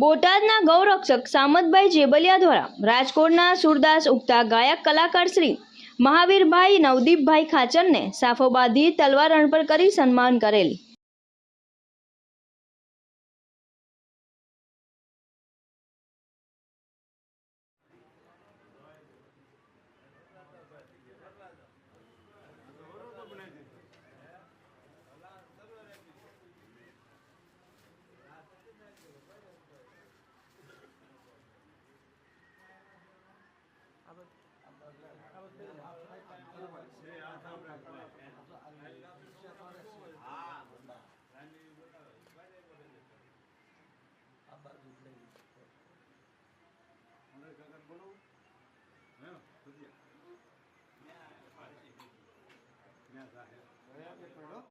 બોટાદના ગૌરક્ષક સામતભાઈ જેબલિયા દ્વારા રાજકોટના સુરદાસ ઉગતા ગાયક કલાકાર શ્રી મહાવીરભાઈ નવદીપભાઈ ખાચરને સાફો બાંધી તલવાર પર કરી સન્માન કરેલ. Voy a